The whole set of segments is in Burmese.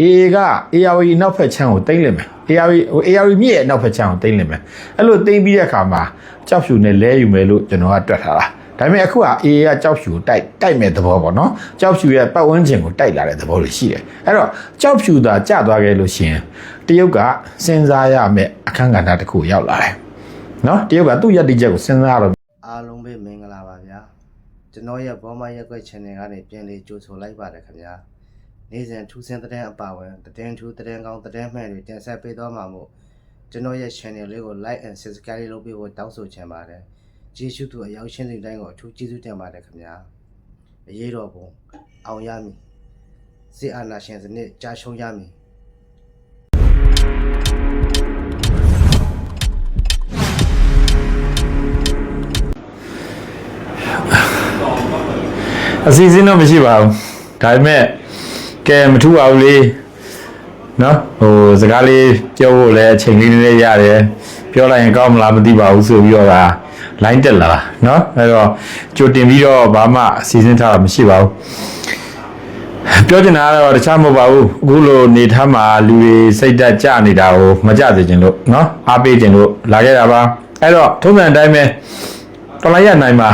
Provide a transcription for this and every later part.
AA က ARV နောက်ဖက်ချမ်းကိုတိမ့်လိမ့်မယ် ARV ဟို ARV မြည့်ရဲ့နောက်ဖက်ချမ်းကိုတိမ့်လိမ့်မယ်အဲ့လိုတိမ့်ပြီးတဲ့အခါမှာကြောက်ဖြူနဲ့လဲယူမယ်လို့ကျွန်တော်ကတွက်ထားတာဒါပေမဲ့အခုက AA ကကြောက်ဖြူကိုတိုက်တိုက်မဲ့သဘောပေါ့နော်ကြောက်ဖြူရဲ့ပတ်ဝန်းကျင်ကိုတိုက်လာတဲ့သဘောတွေရှိတယ်အဲ့တော့ကြောက်ဖြူသာကျသွားခဲ့လို့ရှရင်တရုတ်ကစဉ်းစားရမယ့်အခန်းကဏ္ဍတစ်ခုရောက်လာတယ်နော်တရုတ်ကသူ့ရည်တည်ချက်ကိုစဉ်းစားရတော့အားလုံးပဲမင်္ဂလာပါဗျာကျွန်တော်ရဲ့ဘောမရက်ွက် channel ကနေပြန်လေးကြိုဆိုလိုက်ပါတယ်ခင်ဗျာ နေ့စဉ်ထူးဆန်းတဲ့အပါဝင်သတင်းထူးသတင်းကောင်းသတင်းမှန်တွေတင်ဆက်ပေးသွားမှာမို့ကျွန်တော်ရဲ့ channel လေးကို like and subscribe လုပ်ပေးဖို့တောင်းဆိုချင်ပါတယ်ကျေးဇူးတူအရောက်ရှင်းတဲ့တိုင်းကိုအထူးကျေးဇူးတင်ပါတယ်ခင်ဗျာအရေးတော်ပုံအောင်ရမည်စေအာနာရှင်စနစ်ကြာရှုံးရမည်အစီအစဉ်တော့မရှိပါဘူးဒါပေမဲ့ ကဲမထူပါဘူးလေနော်ဟိုစကားလေးပြောဖို့လည်းအချိန်လေးနည်းနည်းရတယ်ပြောလိုက်ရင်ကောင်းမလားမသိပါဘူးဆိုပြီးတော့က line တက်လာတာနော်အဲ့တော့ကြိုတင်ပြီးတော့ဘာမှအစီအစဉ်ထားတာမရှိပါဘူးပြောချင်တာကတော့တခြားမဟုတ်ပါဘူးအခုလိုနေထားမှာလူတွေစိတ်တက်ကြနေတာကိုမကြစေချင်လို့နော်အားပေးချင်လို့လာခဲ့တာပါအဲ့တော့ထုံးစံအတိုင်းပဲ တော်လိုက်ရနိုင်ပါ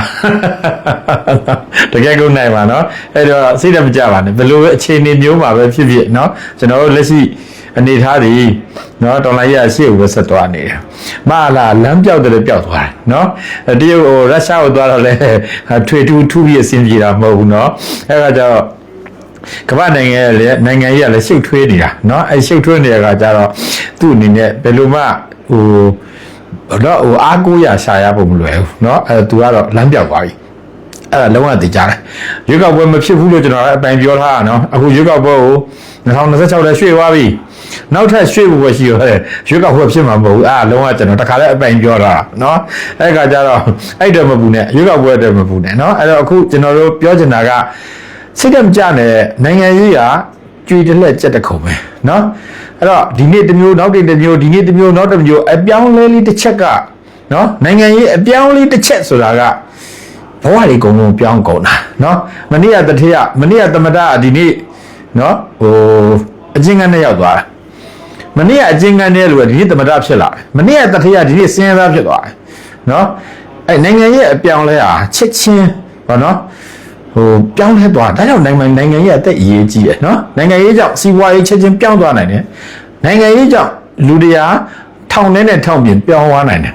တကယ်ကိုနိုင်ပါနော်အဲ့တော့စိတ်တမကြပါနဲ့ဘယ်လိုပဲအခြေအနေမျိုးမှာပဲဖြစ်ဖြစ်နော်ကျွန်တော်တို့လက်ရှိအနေထားတွေနော်တော်လိုက်ရရှေ့ကိုပဲဆက်သွားနေတယ်မလာလမ်းပြောက်တယ်ပြောက်သွားတယ်နော်အဲ့တရုတ်ဟိုရုရှားကိုသွားတော့လဲထွေထူးထူးပြီးအဆင်ပြေတာမဟုတ်ဘူးနော်အဲ့ဒါကြောင့် ကမ္ဘာနိုင်ငံရဲ့လည်းနိုင်ငံရေးကလည်းရှုပ်ထွေးနေတာเนาะအဲရှုပ်ထွေးနေတဲ့ကကြတော့သူ့အနေနဲ့ဘယ်လိုမှဟို တော့ဟိုအားကိုးရရှာရဖို့မလွယ်ဘူးเนาะအဲသူကတော့လမ်းပြောက်သွားပြီအဲ့ဒါလုံးဝသိကြတယ်ရွေးကောက်ပွဲမဖြစ်ဘူးလို့ကျွန်တော်အပိုင်ပြောထားတာเนาะအခုရွေးကောက်ပွဲကို2026ထဲရွှေ့သွားပြီနောက်ထပ်ရွှေ့ဖို့ပဲရှိရတယ်ရွေးကောက်ပွဲဖြစ်မှာမဟုတ်ဘူးအဲ့ဒါလုံးဝကျွန်တော်တခါလဲအပိုင်ပြောတာเนาะအဲ့ကကြတော့အဲ့တော့မပူနဲ့ရွေးကောက်ပွဲတော့မပူနဲ့เนาะအဲ့တော့အခုကျွန်တော်တို့ပြောချင်တာက စိတ်ကမကြနဲ့နိုင်ငံရေးက ကြွေတလက်ကြက်တစ်ခုပဲเนาะအဲ့တော့ဒီနေ့တစ်မျိုးနောက်တစ်တစ်မျိုးဒီနေ့တစ်မျိုးနောက်တစ်မျိုးအပြောင်းလဲလေးတစ်ချက်ကเนาะနိုင်ငံရေးအပြောင်းလေးတစ်ချက်ဆိုတာကဘဝတွေအကုန်လုံးပြောင်းကုန်တာเนาะမနေ့ကတထေးကမနေ့ကသမတကဒီနေ့เนาะဟိုအချင်းကန်းနဲ့ရောက်သွားတာမနေ့ကအချင်းကန်းနဲ့လို့ဒီနေ့သမတဖြစ်လာတယ်မနေ့ကတထေးကဒီနေ့စင်းရသားဖြစ်သွားတယ်เนาะအဲ့နိုင်ငံရေးအပြောင်းလဲဟာချက်ချင်းဗောနော် ဟိုပြောင်းလဲသွားဒါကြောင့်နိုင်ငံနိုင်ငံရေးအသက်အရေးကြီးတယ်နော်နိုင်ငံရေးကြောင့်စီးပွားရေးချက်ချင်းပြောင်းသွားနိုင်တယ်နိုင်ငံရေးကြောင့်လူတရားထောင်ထဲနဲ့ထောင်ပြင်ပြောင်းသွားနိုင်တယ်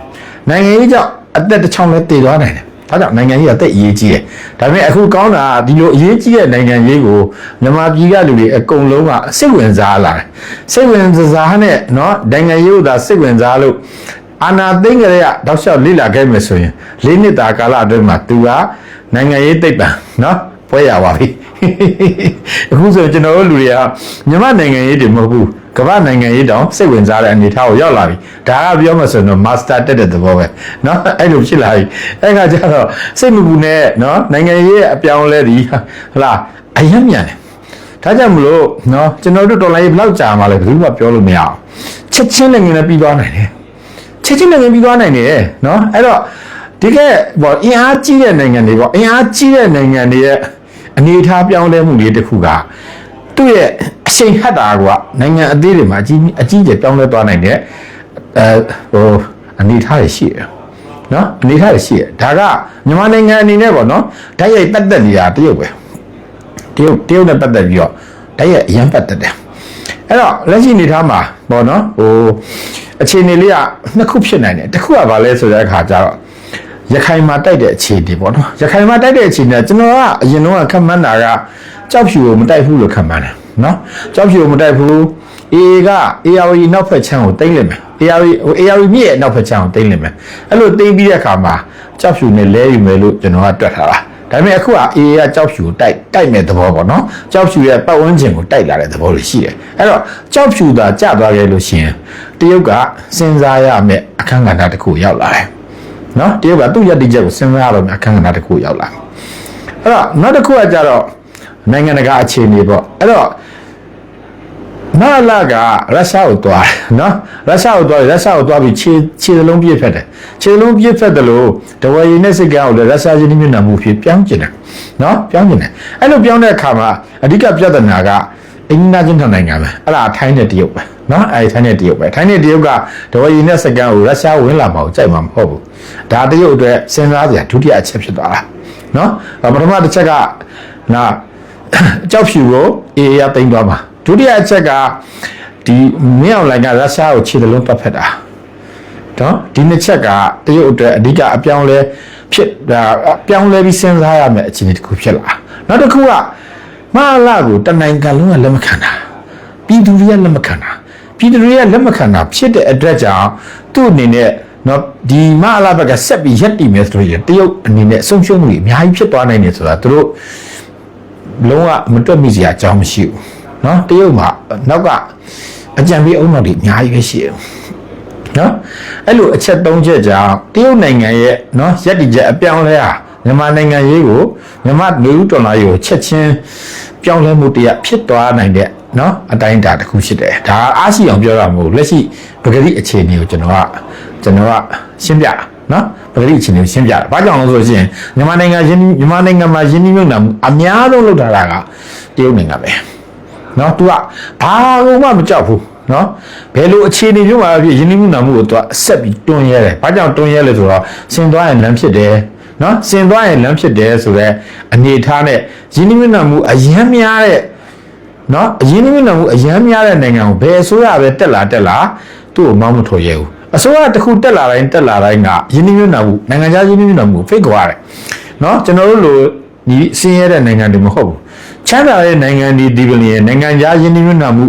နိုင်ငံရေးကြောင့်အသက်တစ်ချောင်းလဲတည်သွားနိုင်တယ်ဒါကြောင့်နိုင်ငံရေးအသက်အရေးကြီးတယ်ဒါပေမဲ့အခုကောင်းတာကဒီလိုအရေးကြီးတဲ့နိုင်ငံရေးကိုမြန်မာပြည်ကလူတွေအကုန်လုံးကစိတ်ဝင်စားလာတယ်စိတ်ဝင်စားနဲ့နော်နိုင်ငံရေးကိုသာစိတ်ဝင်စားလို့ အာနာသိန်းကလေးကတောက်လျှောက်လိလာခဲ့မယ်ဆိုရင်လေးနှစ်တာကာလအတွင်းမှာ तू ကနိုင်ငံရေးသိပ္ပံเนาะပွဲရပါပြီအခုဆိုကျွန်တော်တို့လူတွေကမြန်မာနိုင်ငံရေးတွေမဟုတ်ဘူးကမ္ဘာနိုင်ငံရေးတောင်စိတ်ဝင်စားတဲ့အနေအထားကိုရောက်လာပြီဒါကပြောမှဆိုရင်တော့ master တက်တဲ့သဘောပဲเนาะအဲ့လိုဖြစ်လာပြီအဲ့ခါကျတော့စိတ်မပူနဲ့เนาะနိုင်ငံရေးရဲ့အပြောင်းအလဲဒီဟလာအယံမြန်တယ်ဒါကြောင့်မလို့เนาะကျွန်တော်တို့တော်လိုင်းရေးဘယ်လောက်ကြာမှလဲဘယ်သူမှပြောလို့မရအောင်ချက်ချင်းလည်းငင်းလည်းပြီးသွားနိုင်တယ် ချစ်ချင်းနိုင်ငံပြီးသွားနိုင်နေတယ်နော်အဲ့တော့ဒီကဲပေါ့အင်အားကြီးတဲ့နိုင်ငံတွေပေါ့အင်အားကြီးတဲ့နိုင်ငံတွေရဲ့အနေအထားပြောင်းလဲမှုတွေတခုကသူ့ရဲ့အရှိန်ဟတ်တာကနိုင်ငံအသေးတွေမှာအကြီးအကြီးကျယ်ပြောင်းလဲသွားနိုင်တဲ့အဲဟိုအနေအထားတွေရှိတယ်နော်အနေအထားတွေရှိတယ်ဒါကမြန်မာနိုင်ငံအနေနဲ့ပေါ့နော်ဓာတ်ရိုက်ပတ်သက်နေတာတရုတ်ပဲတရုတ်တရုတ်နဲ့ပတ်သက်ပြီးတော့ဓာတ်ရိုက်အရန်ပတ်သက်တယ် အဲ့တော့လက်ရှိအနေထားမှာပေါ့နော်ဟိုအခြေအနေလေးကနှစ်ခုဖြစ်နိုင်တယ်တစ်ခုကဘာလဲဆိုတဲ့အခါကျတော့ရခိုင်မှာတိုက်တဲ့အခြေအနေပေါ့နော်ရခိုင်မှာတိုက်တဲ့အခြေအနေကကျွန်တော်ကအရင်တော့ခက်မှန်းတာကကြောက်ဖြူကိုမတိုက်ဘူးလို့ခက်မှန်းတယ်နော်ကြောက်ဖြူကိုမတိုက်ဘူး AA က ARV နောက်ဖက်ချမ်းကိုတိမ့်လိမ့်မယ် ARV ဟို ARV မြည့်ရဲ့နောက်ဖက်ချမ်းကိုတိမ့်လိမ့်မယ်အဲ့လိုတိမ့်ပြီးတဲ့အခါမှာကြောက်ဖြူနဲ့လဲယူမယ်လို့ကျွန်တော်ကတွက်ထားတာ ဒါပေမဲ့အခုက AA ကကြောက်ဖြူကိုတိုက်တိုက်မဲ့သဘောပေါ့နော်ကြောက်ဖြူရဲ့ပတ်ဝန်းကျင်ကိုတိုက်လာတဲ့သဘောတွေရှိတယ်အဲ့တော့ကြောက်ဖြူသာကျသွားခဲ့လို့ရှိရင်တရုတ်ကစဉ်းစားရမယ့်အခန်းကဏ္ဍတစ်ခုရောက်လာတယ်နော်တရုတ်ကသူ့ရည်တည်ချက်ကိုစဉ်းစားရတော့မယ့်အခန်းကဏ္ဍတစ်ခုရောက်လာတယ်အဲ့တော့နောက်တစ်ခုကကြတော့နိုင်ငံတကာအခြေအနေပေါ့အဲ့တော့ မလာကရုရှားကိုသွားတယ်နော်ရုရှားကိုသွားတယ်ရုရှားကိုသွားပြီးခြေခြေစလုံးပြည့်ဖက်တယ်ခြေစလုံးပြည့်ဖက်တယ်လို့တဝယ်ရည်နဲ့စိတ်ကန်းကိုလည်းရုရှားချင်းမျက်နှာမူဖြစ်ပြောင်းကျင်တယ်နော်ပြောင်းကျင်တယ်အဲ့လိုပြောင်းတဲ့အခါမှာအဓိကပြဿနာကအိန္ဒိယချင်းထနိုင်ငံပဲအဲ့ဒါထိုင်းနဲ့တရုတ်ပဲနော်အဲ့ဒီထိုင်းနဲ့တရုတ်ပဲထိုင်းနဲ့တရုတ်ကဒေါ်ရီနဲ့စကန်ကိုရုရှားဝင်လာမှာကိုကြိုက်မှာမဟုတ်ဘူးဒါတရုတ်အတွက်စဉ်းစားကြဒုတိယအချက်ဖြစ်သွားတာနော်အဲ့ပထမတစ်ချက်ကနာကြောက်ဖြူကိုအေးရသိမ်းသွားမှာ ဒုတိယအချက်ကဒီမင်းအောင်လိုင်ကရုရှားကိုခြေတလုံးပတ်ဖက်တာနော်ဒီနှစ်ချက်ကတရုတ်အတွက်အဓိကအပြောင်းလဲဖြစ်ဒါအပြောင်းလဲပြီးစဉ်းစားရမယ့်အခြေအနေတစ်ခုဖြစ်လာနောက်တစ်ခုကမဟာလာကိုတနိုင်ငံလုံးကလက်မခံတာပြည်သူတွေကလက်မခံတာပြည်သူတွေကလက်မခံတာဖြစ်တဲ့အတွက်ကြောင့်သူ့အနေနဲ့နော်ဒီမဟာလာဘက်ကဆက်ပြီးရက်တည်မယ်ဆိုရင်တရုတ်အနေနဲ့ဆုံးရှုံးမှုတွေအများကြီးဖြစ်သွားနိုင်တယ်ဆိုတာသူတို့လုံးဝမတွက်မိစရာအကြောင်းမရှိဘူး နော်တရုတ်မှာနောက်ကအကြံပေးအုံတော်တွေအများကြီးပဲရှိတယ်နော်အဲ့လိုအချက်၃ချက်ကြောင့်တရုတ်နိုင်ငံရဲ့နော်ရက်တိချက်အပြောင်းလဲဟာမြန်မာနိုင်ငံရေးကိုမြန်မာလူဦးတော်လာရေးကိုချက်ချင်းပြောင်းလဲမှုတရားဖြစ်သွားနိုင်တဲ့နော်အတိုင်းအတာတစ်ခုရှိတယ်ဒါအားရှိအောင်ပြောတာမဟုတ်လက်ရှိပဂတိအခြေအနေကိုကျွန်တော်ကကျွန်တော်ကရှင်းပြနော်ပဂတိအခြေအနေကိုရှင်းပြတာဘာကြောင့်လဲဆိုလို့ရှိရင်မြန်မာနိုင်ငံမြန်မာနိုင်ငံမှာယင်းနှိမ့်နှံအများဆုံးလောက်တာကတရုတ်နိုင်ငံပဲ နော် तू ကဘာလို့မှမကြောက်ဘူးနော်ဘယ်လိုအခြေအနေမျိုးမှာဖြစ်ရင်းနှီးမှုနာမှုကို तू အဆက်ပြီးတွန်းရဲတယ်ဘာကြောင့်တွန်းရဲလဲဆိုတော့စင်သွားရင်လမ်းဖြစ်တယ်နော်စင်သွားရင်လမ်းဖြစ်တယ်ဆိုတော့အနေထားနဲ့ရင်းနှီးမှုနာမှုအယမ်းများတဲ့နော်အရင်းနှီးမှုနာမှုအယမ်းများတဲ့နိုင်ငံကိုဘယ်အစိုးရပဲတက်လာတက်လာသူ့ကိုမောင်းမထော်ရဲဘူးအစိုးရတစ်ခုတက်လာတိုင်းတက်လာတိုင်းကရင်းနှီးမှုနာမှုနိုင်ငံခြားရင်းနှီးမှုနာမှုကိုဖိတ်ခေါ်ရတယ်နော်ကျွန်တော်တို့လိုဒီစင်းရဲတဲ့နိုင်ငံတွေမဟုတ်ဘူး ချမ်းသာတဲ့နိုင်ငံဒီဒီပလီရဲ့နိုင်ငံခြားယင်းနှိမ့်ညွတ်မှု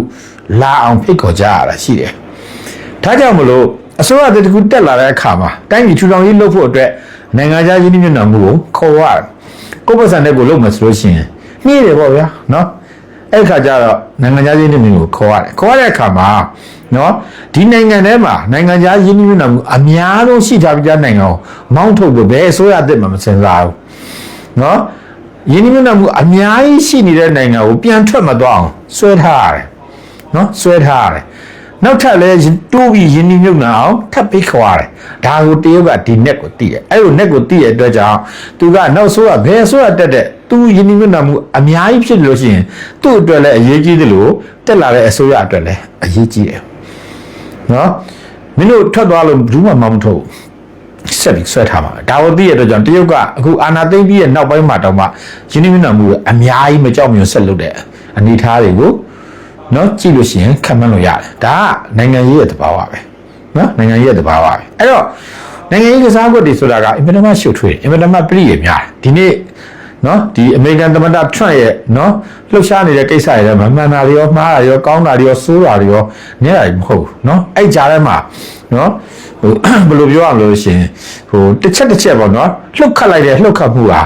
လာအောင်ဖိတ်ခေါ်ကြရတာရှိတယ်။ဒါကြောင့်မလို့အစိုးရတကူတက်လာတဲ့အခါမှာတိုင်းပြည်ထူထောင်ရေးလုပ်ဖို့အတွက်နိုင်ငံခြားယင်းနှိမ့်ညွတ်မှုကိုခေါ်ရတယ်။ကိုယ့်ပတ်စံတဲ့ကိုလုပ်မယ်ဆိုလို့ရှိရင်နှီးတယ်ပေါ့ဗျာနော်။အဲ့ခါကျတော့နိုင်ငံခြားယင်းနှိမ့်ညွတ်မှုကိုခေါ်ရတယ်။ခေါ်ရတဲ့အခါမှာနော်ဒီနိုင်ငံထဲမှာနိုင်ငံခြားယင်းနှိမ့်ညွတ်မှုအများဆုံးရှိထားပြီးတဲ့နိုင်ငံကိုမောင်းထုတ်ဖို့ဘယ်အစိုးရအသစ်မှမစင်စားဘူး။နော် ယင်းနှိမ့်နှံမှုအများကြီးရှိနေတဲ့နိုင်ငံကိုပြန်ထွက်မသွားအောင်ဆွဲထားရတယ်နော်ဆွဲထားရတယ်နောက်ထပ်လည်းတိုးပြီးယင်းနှိမ့်ညွတ်နှံအောင်ထပ်ပြီးခွာရတယ်ဒါကိုတရုတ်ကဒီ net ကိုသိတယ်အဲ့လို net ကိုသိတဲ့အတွက်ကြောင့်သူကနောက်ဆိုးကဘယ်ဆိုးရတက်တဲ့သူယင်းနှိမ့်ညွတ်နှံမှုအများကြီးဖြစ်လို့ရှိရင်သူ့အတွက်လည်းအရေးကြီးတယ်လို့တက်လာတဲ့အစိုးရအတွက်လည်းအရေးကြီးတယ်နော်မင်းတို့ထွက်သွားလို့ဘူးမှမမထုတ်ဘူး ဆက်ပြီးဆွဲထားမှာပဲဒါဝသိရတဲ့ကြောင့်တရုတ်ကအခုအာနာသိမ့်ပြီးရဲ့နောက်ပိုင်းမှာတော့မှယင်းနှိမ့်နှံမှုအများကြီးမကြောက်မြွံဆက်လုပ်တဲ့အနေအထားတွေကိုနော်ကြည့်လို့ရှိရင်ခံမှန်းလို့ရတယ်ဒါကနိုင်ငံရေးရဲ့သဘာဝပဲနော်နိုင်ငံရေးရဲ့သဘာဝပဲအဲ့တော့နိုင်ငံရေးကစားကွက်တွေဆိုတာကအင်မတန်မှရှုပ်ထွေးတယ်အင်မတန်မှပြည့်ရများတယ်ဒီနေ့နော်ဒီအမေရိကန်သမ္မတထရန့်ရဲ့နော်လှုပ်ရှားနေတဲ့ကိစ္စတွေလည်းမမှန်တာတွေရောမှားတာတွေရောကောင်းတာတွေရောဆိုးတာတွေရောနည်းတာတွေမဟုတ်ဘူးနော်အဲ့ကြားထဲမှာနော် ဟိုဘယ်လိုပြောရမလို့ရှိရင်ဟိုတစ်ချက်တစ်ချက်ပေါ့နော်လှုပ်ခတ်လိုက်တဲ့လှုပ်ခတ်မှုဟာ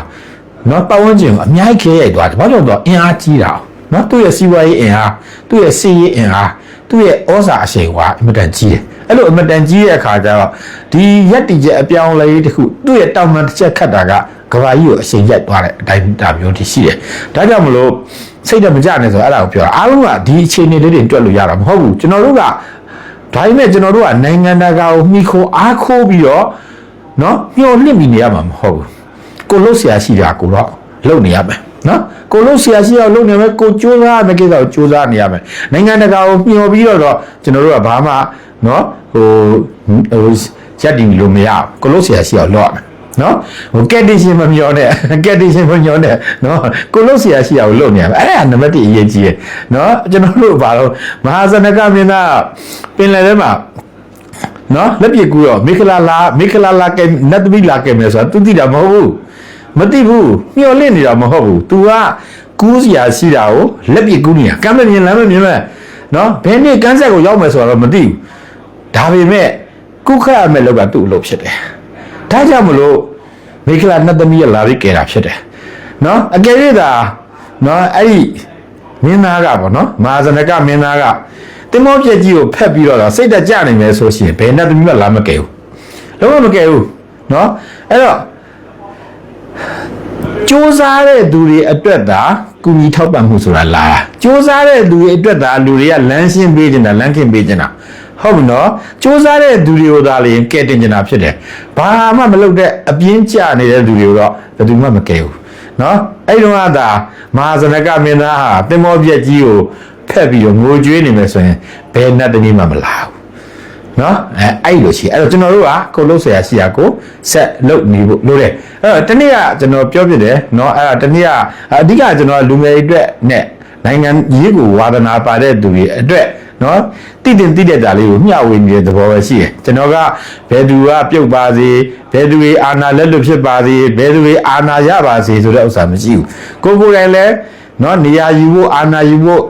နော်ပတ်ဝန်းကျင်ကိုအများကြီးခဲရိုက်သွားတယ်ဘာလို့လဲဆိုတော့အင်အားကြီးတာနော်သူ့ရဲ့စီးပွားရေးအင်အားသူ့ရဲ့စီးရေးအင်အားသူ့ရဲ့ဩဇာအရှိန်ကအင်မတန်ကြီးတယ်အဲ့လိုအင်မတန်ကြီးတဲ့အခါကျတော့ဒီရက်တီချက်အပြောင်းအလဲတစ်ခုသူ့ရဲ့တောင်ပန်တစ်ချက်ခတ်တာကကဘာကြီးကိုအရှိန်ရိုက်သွားတဲ့အတိုင်းတာမျိုးတွေရှိတယ်ဒါကြောင့်မလို့စိတ်တော့မကြနဲ့ဆိုတော့အဲ့ဒါကိုပြောတာအားလုံးကဒီအခြေအနေလေးတွေတွက်လို့ရတာမဟုတ်ဘူးကျွန်တော်တို့က ဒါပေမဲ့ကျွန်တော်တို့ကနိုင်ငံတကာကိုမှီခိုအားခိုးပြီးတော့เนาะမျောလင့်ပြီးနေရမှာမဟုတ်ဘူးကိုလို့ဆရာရှိတာကိုတော့လုပ်နေရမယ်เนาะကိုလို့ဆရာရှိအောင်လုပ်နေမယ်ကိုကြိုးစားရမယ့်ကိစ္စကိုကြိုးစားနေရမယ်နိုင်ငံတကာကိုမျှော်ပြီးတော့တော့ကျွန်တော်တို့ကဘာမှเนาะဟိုဟိုရက်တင်လို့မရဘူးကိုလို့ဆရာရှိအောင်လုပ်ရမယ် နော်ဟိုကက်တင်ရှင်မမျောနဲ့ကက်တင်ရှင်မမျောနဲ့နော်ကိုလို့ဆရာရှိအောင်လုပ်နေရမယ်အဲ့ဒါနံပါတ်1အရေးကြီးရယ်နော်ကျွန်တော်တို့ဘာလို့မဟာဇနကမင်းသားပင်လယ်ထဲမှာနော်လက်ပြကူတော့မိခလာလာမိခလာလာကဲနတ်သမီးလာကဲမယ်ဆိုတာ तू သိတာမဟုတ်ဘူးမသိဘူးမျောလင့်နေတာမဟုတ်ဘူး तू ကကူးစရာရှိတာကိုလက်ပြကူးနေတာကမ်းမမြင်လမ်းမမြင်မဲ့နော်ဘယ်နေ့ကမ်းဆက်ကိုရောက်မယ်ဆိုတာတော့မသိဘူးဒါပေမဲ့ကုခရမဲ့လောက်ကသူ့အလုပ်ဖြစ်တယ် ဒါကြောင့်မလို့မိခလာနှစ်သမီးရလာပြီးကဲတာဖြစ်တယ်နော်အကယ်၍သာနော်အဲ့ဒီမင်းသားကပေါ့နော်မဟာဇနကမင်းသားကတင်မောပြက်ကြီးကိုဖက်ပြီးတော့စိတ်တကြနိုင်မယ်ဆိုရှင်ဘယ်နှစ်သမီးမှလာမကဲဘူးလုံးဝမကဲဘူးနော်အဲ့တော့စူးစမ်းတဲ့သူတွေအတွက်သာကုညီထောက်ပံ့မှုဆိုတာလာတာစူးစမ်းတဲ့သူတွေအတွက်သာလူတွေကလမ်းရှင်းပေးနေတာလမ်းခင်းပေးနေတာ ဟုတ်ပြီနော်စူးစမ်းတဲ့သူတွေကိုသာလေကဲတင်နေတာဖြစ်တယ်ဘာမှမလုပ်တဲ့အပြင်းကျနေတဲ့သူတွေကိုတော့ဘယ်သူမှမကဲဘူးနော်အဲ့ဒီတော့ကသာမဟာဇနကမင်းသားဟာတင်မောပြက်ကြီးကိုဖဖက်ပြီးတော့ငိုကြွေးနေမယ်ဆိုရင်ဘယ်နတ်တနည်းမှမလာဘူးနော်အဲအဲ့လိုရှိအဲ့တော့ကျွန်တော်တို့ကကိုလို့ဆရာရှိရကိုဆက်လုပ်နေဖို့လို့တယ်အဲ့တော့တနေ့ကကျွန်တော်ပြောပြတယ်နော်အဲ့ဒါတနေ့ကအဓိကကျွန်တော်လူငယ်တွေအတွက်နဲ့နိုင်ငံရေးကိုဝါဒနာပါတဲ့သူတွေအတွက် နော်တိတင်တိတဲ့တာလေးကိုမျှဝေနေတဲ့သဘောပဲရှိတယ်ကျွန်တော်ကဘယ်သူကပြုတ်ပါစေဘယ်သူတွေအာဏာလက်လွတ်ဖြစ်ပါစေဘယ်သူတွေအာဏာရပါစေဆိုတဲ့ဥစ္စာမရှိဘူးကိုကိုယ်တိုင်လည်းနော်နေရာယူဖို့အာဏာယူဖို့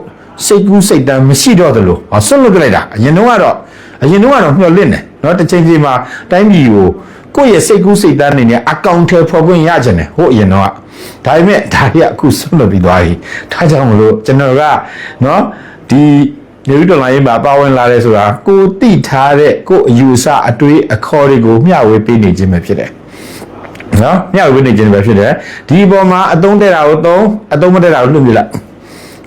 စိတ်ကူးစိတ်တမ်းမရှိတော့သလိုဟောဆွတ်လွတ်ကြလိုက်တာအရင်တော့ကတော့အရင်တော့ကတော့မျှော်လင့်တယ်နော်တစ်ချိန်ချိန်မှာတိုင်းပြည်ကိုကိုယ့်ရဲ့စိတ်ကူးစိတ်တမ်းနေနဲ့အကောင့်ထဲပေါ်ခွင့်ရကြတယ်ဟိုအရင်တော့ကဒါပေမဲ့ဒါကြီးကအခုဆွတ်လွတ်ပြီးသွားပြီဒါကြောင့်မလို့ကျွန်တော်ကနော်ဒီ နေဦးတော်လိုင်းမှာပါဝင်လာတယ်ဆိုတာကိုတိထားတဲ့ကိုအယူအဆအတွေးအခေါ်တွေကိုမျှဝေပေးနေခြင်းပဲဖြစ်တယ်နော်မျှဝေပေးနေခြင်းပဲဖြစ်တယ်ဒီအပေါ်မှာအသုံးတဲ့တာကိုသုံးအသုံးမတဲ့တာကိုလွတ်ပြလိုက်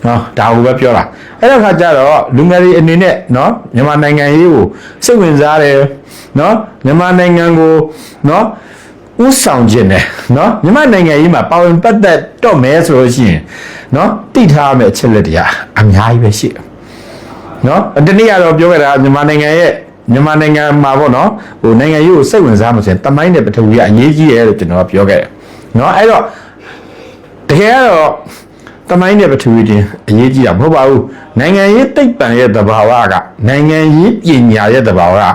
နော်ဒါကိုပဲပြောတာအဲ့တော့ခါကျတော့လူငယ်တွေအနေနဲ့နော်မြန်မာနိုင်ငံရေးကိုစိတ်ဝင်စားတယ်နော်မြန်မာနိုင်ငံကိုနော်ဥဆောင်ခြင်းတယ်နော်မြန်မာနိုင်ငံရေးမှာပါဝင်ပတ်သက်တော့မယ်ဆိုလို့ရှိရင်နော်တိထားရမယ့်အချက်လက်တွေကအများကြီးပဲရှိတယ် နော်တနေ့ကတော့ပြောခဲ့တာမြန်မာနိုင်ငံရဲ့မြန်မာနိုင်ငံမှာပေါ့နော်ဟိုနိုင်ငံရေးကိုစိတ်ဝင်စားမှဆိုရင်တမိုင်းနဲ့ပထဝီကအရေးကြီးတယ်လို့ကျွန်တော်ကပြောခဲ့တယ်နော်အဲ့တော့တကယ်ကတော့တမိုင်းနဲ့ပထဝီတင်အရေးကြီးတာမဟုတ်ပါဘူးနိုင်ငံရေးတိတ်ပံရဲ့သဘာဝကနိုင်ငံရေးပညာရဲ့သဘာဝက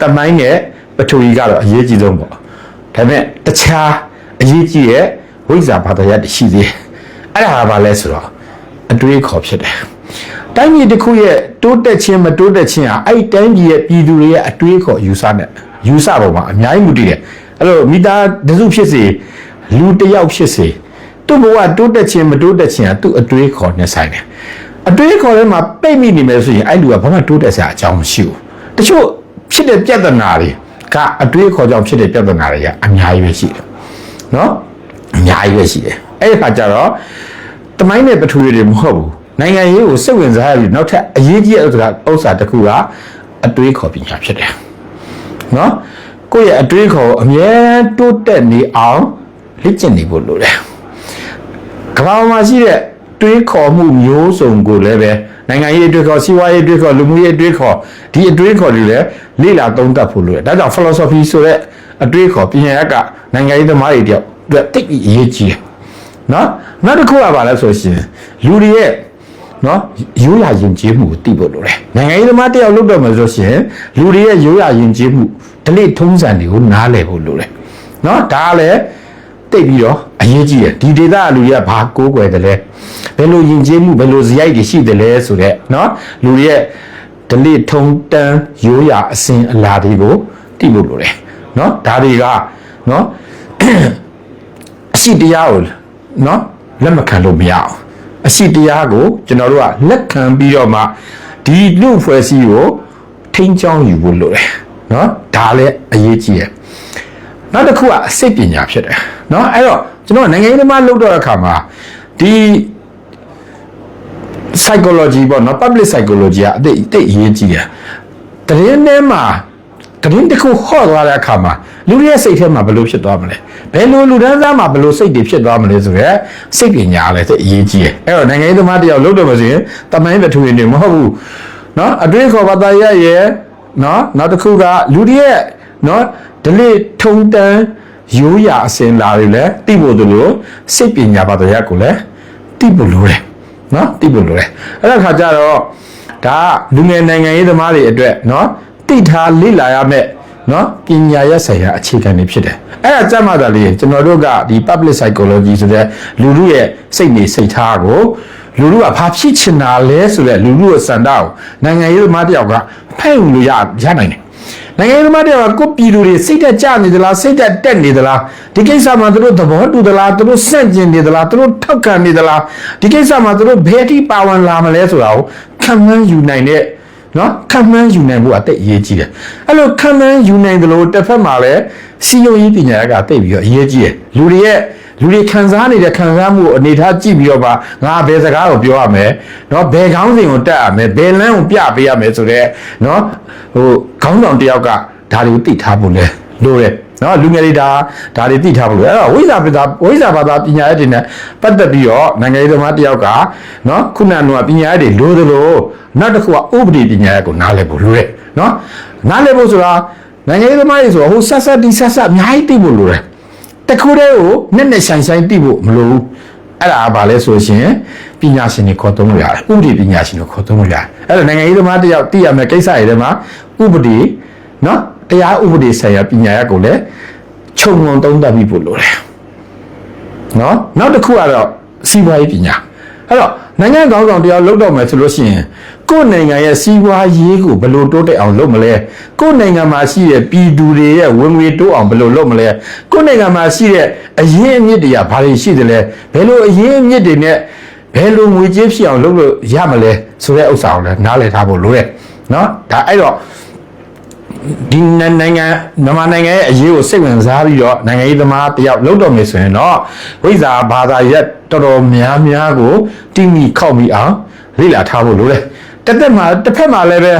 တမိုင်းနဲ့ပထဝီကတော့အရေးကြီးဆုံးပေါ့ဒါပေမဲ့တခြားအရေးကြီးရဲ့ဝိဇ္ဇာဘာသာရပ်တရှိသေးတယ်အဲ့ဒါကဘာလဲဆိုတော့အတွေးခေါ်ဖြစ်တယ် တိုင်းပြည်တစ်ခုရဲ့တိုးတက်ခြင်းမတိုးတက်ခြင်းဟာအဲ့ဒီတိုင်းပြည်ရဲ့ပြည်သူတွေရဲ့အတွေးခေါ်ယူဆနဲ့ယူဆပုံမှာအများကြီးမူတည်တယ်အဲ့လိုမိသားတစုဖြစ်စေလူတစ်ယောက်ဖြစ်စေသူ့ဘဝတိုးတက်ခြင်းမတိုးတက်ခြင်းဟာသူ့အတွေးခေါ်နဲ့ဆိုင်တယ်အတွေးခေါ်ထဲမှာပိတ်မိနေမယ်ဆိုရင်အဲ့လူကဘာမှတိုးတက်စရာအကြောင်းမရှိဘူးတချို့ဖြစ်တဲ့ပြဿနာတွေကအတွေးခေါ်ကြောင့်ဖြစ်တဲ့ပြဿနာတွေကအများကြီးပဲရှိတယ်နော်အများကြီးပဲရှိတယ်အဲ့ဒီခါကျတော့တမိုင်းနဲ့ပထဝီတွေမဟုတ်ဘူး နိုင်ငံရေးကိုစိတ်ဝင်စားရပြီးနောက်ထပ်အရေးကြီးတဲ့ဥစ္စာဥစ္စာတစ်ခုကအတွေးခေါ်ပညာဖြစ်တယ်နော်ကိုယ့်ရဲ့အတွေးခေါ်ကိုအမြဲတိုးတက်နေအောင်လေ့ကျင့်နေဖို့လိုတယ်ကမ္ဘာပေါ်မှာရှိတဲ့တွေးခေါ်မှုမျိုးစုံကိုလည်းပဲနိုင်ငံရေးအတွေးခေါ်စီးပွားရေးအတွေးခေါ်လူမှုရေးအတွေးခေါ်ဒီအတွေးခေါ်တွေလည်းလေ့လာသုံးသပ်ဖို့လိုတယ်ဒါကြောင့် philosophy ဆိုတဲ့အတွေးခေါ်ပညာရက်ကနိုင်ငံရေးသမားတွေတယောက်အတွက်တိတ်ပြီးအရေးကြီးတယ်နော်နောက်တစ်ခုကဘာလဲဆိုရှင်လူတွေရဲ့ နော်ရိုးရာယဉ်ကျေးမှုကိုသိဖို့လိုတယ်နိုင်ငံရေးသမားတယောက်လုပ်တော့မယ်ဆိုရှင်လူတွေရဲ့ရိုးရာယဉ်ကျေးမှုဒလိထုံးစံတွေကိုနားလည်ဖို့လိုတယ်နော်ဒါကလည်းတိတ်ပြီးတော့အရေးကြီးတယ်ဒီဒေသကလူတွေကဘာကိုးကွယ်တယ်လဲဘယ်လိုယဉ်ကျေးမှုဘယ်လိုဇယိုက်တွေရှိတယ်လဲဆိုတော့နော်လူတွေရဲ့ဒလိထုံတန်းရိုးရာအစဉ်အလာတွေကိုသိဖို့လိုတယ်နော်ဒါတွေကနော်အရှိတရားကိုနော်လက်မခံလို့မရအောင် အရှိတရားကိုကျွန်တော်တို့ကလက်ခံပြီးတော့မှဒီလူဖွဲ့စည်းကိုထိန်းချောင်းယူဖို့လိုတယ်နော်ဒါလည်းအရေးကြီးတယ်နောက်တစ်ခုကအစိတ်ပညာဖြစ်တယ်နော်အဲ့တော့ကျွန်တော်နိုင်ငံရေးသမားလုပ်တော့တဲ့အခါမှာဒီ psychology ပေါ့နော် public psychology ကအသိအသိအရေးကြီးတယ်တရင်ထဲမှာ တရင်တစ်ခုဟော့သွားတဲ့အခါမှာလူတွေရဲ့စိတ်ထဲမှာဘယ်လိုဖြစ်သွားမလဲဘယ်လိုလူတန်းစားမှာဘယ်လိုစိတ်တွေဖြစ်သွားမလဲဆိုရဲစိတ်ပညာလည်းသိအရေးကြီးတယ်အဲ့တော့နိုင်ငံရေးသမားတယောက်လုပ်တော့မှဆိုရင်တမိုင်းပထဝီနေမဟုတ်ဘူးနော်အတွေ့ခေါ်ဘာသာရရဲ့နော်နောက်တစ်ခုကလူတွေရဲ့နော်ဒလိထုံတန်းရိုးရာအစဉ်လာတွေလည်းသိဖို့တို့လို့စိတ်ပညာဘာသာရကိုလည်းသိဖို့လိုတယ်နော်တိဖို့လိုတယ်အဲ့ဒါခါကျတော့ဒါကလူငယ်နိုင်ငံရေးသမားတွေအတွက်နော် တိထားလေ့လာရမယ့်နော်ပညာရပ်ဆိုင်ရာအခြေခံတွေဖြစ်တယ်အဲ့ဒါကြက်မှသာလေကျွန်တော်တို့ကဒီ public psychology ဆိုတဲ့လူလူရဲ့စိတ်နေစိတ်ထားကိုလူလူကဘာဖြစ်ချင်တာလဲဆိုတဲ့လူလူရဲ့စံတောက်နိုင်ငံရေးသမားတယောက်ကဖဲ့ယူလို့ရရနိုင်တယ်နိုင်ငံရေးသမားတွေကကိုယ့်ပြည်သူတွေစိတ်သက်ကြနေသလားစိတ်သက်တက်နေသလားဒီကိစ္စမှာသူတို့သဘောတူသလားသူတို့စန့်ကျင်နေသလားသူတို့ထောက်ခံနေသလားဒီကိစ္စမှာသူတို့ဘယ်အထိပါဝင်လာမလဲဆိုတာကိုခံမှန်းယူနိုင်တဲ့ နော်ခံမှန်းယူနိုင်ဖို့အသက်အရေးကြီးတယ်အဲ့လိုခံမှန်းယူနိုင်တယ်လို့တစ်ဖက်မှာလည်းစီယုံရေးပညာရကတိတ်ပြီးတော့အရေးကြီးတယ်လူတွေရဲ့လူတွေခံစားနေတဲ့ခံစားမှုကိုအနေထားကြည့်ပြီးတော့ပါငါဘယ်စကားကိုပြောရမယ်เนาะဘယ်ခေါင်းစဉ်ကိုတက်ရမယ်ဘယ်လမ်းကိုပြပေးရမယ်ဆိုတော့เนาะဟိုခေါင်းဆောင်တယောက်ကဒါတွေကိုသိထားဖို့လဲလိုတယ် နော်လူငယ်တွေဒါဒါတွေသိထားဖို့လို့အဲ့တော့ဝိဇ္ဇာပဒါဝိဇ္ဇာဘာသာပညာရေးတွေနဲ့ပတ်သက်ပြီးတော့နိုင်ငံရေးသမားတစ်ယောက်ကနော်ခုနကပညာရေးတွေလိုသလိုနောက်တစ်ခုကဥပဒေပညာရေးကိုနားလည်ဖို့လိုတယ်နော်နားလည်ဖို့ဆိုတာနိုင်ငံရေးသမားတွေဆိုတော့ဟိုဆက်ဆက်တီဆက်ဆက်အများကြီးသိဖို့လိုတယ်တခုတည်းကိုနဲ့နဲ့ဆိုင်ဆိုင်သိဖို့မလိုဘူးအဲ့ဒါကဘာလဲဆိုရှင်ပညာရှင်တွေခေါ်သုံးလို့ရတယ်ဥပဒေပညာရှင်တွေခေါ်သုံးလို့ရတယ်အဲ့တော့နိုင်ငံရေးသမားတစ်ယောက်သိရမယ့်ကိစ္စတွေထဲမှာဥပဒေနော် တရားဥပဒေဆိုင်ရာပညာရပ်ကိုလည်းခြုံငုံသုံးသပ်ပြီးဖို့လိုတယ်နော်နောက်တစ်ခုကတော့စီးပွားရေးပညာအဲ့တော့နိုင်ငံကောင်းဆောင်တရားလုပ်တော့မယ်ဆိုလို့ရှိရင်ကိုယ့်နိုင်ငံရဲ့စီးပွားရေးကိုဘယ်လိုတိုးတက်အောင်လုပ်မလဲကိုယ့်နိုင်ငံမှာရှိတဲ့ပြည်သူတွေရဲ့ဝင်ငွေတိုးအောင်ဘယ်လိုလုပ်မလဲကိုယ့်နိုင်ငံမှာရှိတဲ့အရင်းအမြစ်တွေကဘာတွေရှိသလဲဘယ်လိုအရင်းအမြစ်တွေနဲ့ဘယ်လိုငွေကြေးဖြစ်အောင်လုပ်လို့ရမလဲဆိုတဲ့ဥစ္စာကိုလည်းနားလည်ထားဖို့လိုတယ်နော်ဒါအဲ့တော့ ဒီနိုင်ငံမြန်မာနိုင်ငံရဲ့အရေးကိုစိတ်ဝင်စားပြီးတော့နိုင်ငံရေးသမားတယောက်လုပ်တော့မယ်ဆိုရင်တော့ဝိဇ္ဇာဘာသာရက်တော်တော်များများကိုတိမိခောက်မိအောင်လေ့လာထားဖို့လိုတယ်တစ်သက်မှာတစ်ဖက်မှာလည်းပဲ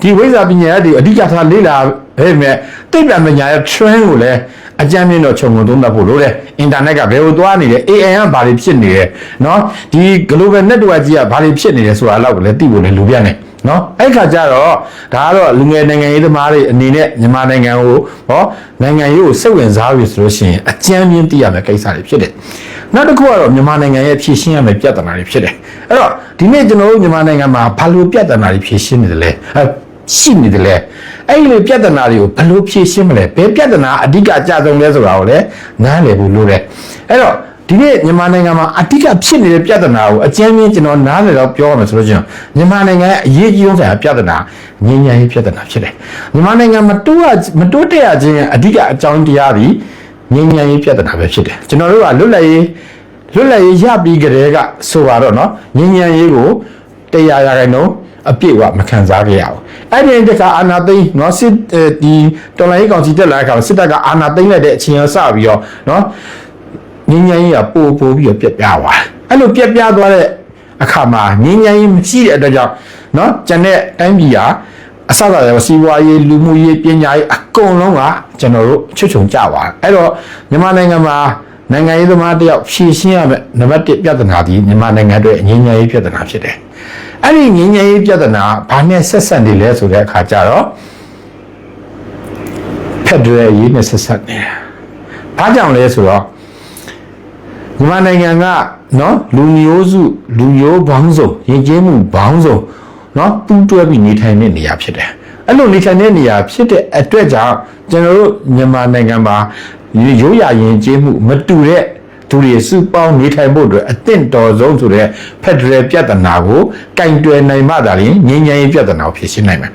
ဒီဝိဇ္ဇာပညာရက်တွေအဓိကထားလေ့လာပဲမဲ့သိပ္ပံပညာရဲ့ trend ကိုလည်းအကြမ်းမြင့်တော့ခြုံငုံသုံးသပ်ဖို့လိုတယ်အင်တာနက်ကဘယ်လိုသွားနေလဲ AI ကဘာတွေဖြစ်နေလဲเนาะဒီ global network ကြီးကဘာတွေဖြစ်နေလဲဆိုတာတော့လည်းသိဖို့လည်းလိုပြနေ နော်အဲ့ခါကျတော့ဒါကတော့လူငယ်နိုင်ငံရေးသမားတွေအနေနဲ့မြန်မာနိုင်ငံကိုဟောနိုင်ငံရေးကိုစိတ်ဝင်စားပြီဆိုလို့ရှိရင်အကြမ်းမြင့်သိရမယ့်ကိစ္စတွေဖြစ်တယ်နောက်တစ်ခုကတော့မြန်မာနိုင်ငံရဲ့ဖြည့်ရှင်းရမယ့်ပြဿနာတွေဖြစ်တယ်အဲ့တော့ဒီနေ့ကျွန်တော်တို့မြန်မာနိုင်ငံမှာဘာလို့ပြဿနာတွေဖြည့်ရှင်းနေတယ်လဲအဲရှိနေတယ်လဲအဲ့ဒီလိုပြဿနာတွေကိုဘယ်လိုဖြည့်ရှင်းမလဲဘယ်ပြဿနာအဓိကအကြဆုံးလဲဆိုတာကိုလည်းနားလည်ဖို့လိုတယ်အဲ့တော့ ဒီနေ့မြန်မာနိုင်ငံမှာအတိအကဖြစ်နေတဲ့ပြဿနာကိုအကျဉ်းချင်းကျွန်တော်နားလည်တော့ပြောရမယ်ဆိုလို့ချင်းမြန်မာနိုင်ငံရဲ့အရေးကြီးဆုံးဆိုင်ရာပြဿနာငြိမ်းချမ်းရေးပြဿနာဖြစ်တယ်မြန်မာနိုင်ငံမတိုးမတိုးတက်ရခြင်းအဓိကအကြောင်းတရားပြီးငြိမ်းချမ်းရေးပြဿနာပဲဖြစ်တယ်ကျွန်တော်တို့ကလွတ်လပ်ရေးလွတ်လပ်ရေးရပြီးကြတဲ့ကဆိုပါတော့နော်ငြိမ်းချမ်းရေးကိုတရားရခိုင်တော့အပြည့်ကမခံစားကြရဘူးအဲ့ဒီတခါအာနာသိန်းနော်စစ်ဒီတော်လိုင်းကောင်စီတက်လာတဲ့အခါစစ်တပ်ကအာနာသိန်းလိုက်တဲ့အချိန်ရစပြီးတော့နော် ငင်းငင်းကြီးကပို့ပို့ပြီးတော့ပြက်ပြားသွားတယ်အဲ့လိုပြက်ပြားသွားတဲ့အခါမှာငင်းငင်းကြီးမရှိတဲ့အတွက်ကြောင့်เนาะကျန်တဲ့တိုင်းပြည်ကအစအစစီးပွားရေးလူမှုရေးပညာရေးအကုန်လုံးကကျွန်တော်တို့ချွတ်ချုံကြသွားတယ်အဲ့တော့မြန်မာနိုင်ငံမှာနိုင်ငံရေးသမားတယောက်ဖြည့်ရှင်းရမယ့်နံပါတ်1ပြဿနာဒီမြန်မာနိုင်ငံအတွက်ငင်းငင်းရေးပြဿနာဖြစ်တယ်အဲ့ဒီငင်းငင်းရေးပြဿနာဘာနဲ့ဆက်ဆက်နေလဲဆိုတဲ့အခါကျတော့ဖက်ဒရယ်ရေးနဲ့ဆက်ဆက်နေတယ်ဘာကြောင့်လဲဆိုတော့ မြန်မာနိုင်ငံကနော်လူမျိုးစုလူမျိုးပေါင်းစုံယဉ်ကျေးမှုပေါင်းစုံနော်ပူးတွဲပြီးနေထိုင်တဲ့နေရာဖြစ်တယ်အဲ့လိုနေထိုင်တဲ့နေရာဖြစ်တဲ့အတွက်ကြောင့်ကျွန်တော်တို့မြန်မာနိုင်ငံမှာရိုးရာယဉ်ကျေးမှုမတူတဲ့သူတွေစုပေါင်းနေထိုင်ဖို့အတွက်အသင့်တော်ဆုံးဆိုတဲ့ဖက်ဒရယ်ပြဿနာကိုကင်တွယ်နိုင်မှသာလျှင်ငြိမ်းချမ်းရေးပြဿနာကိုဖြေရှင်းနိုင်မယ်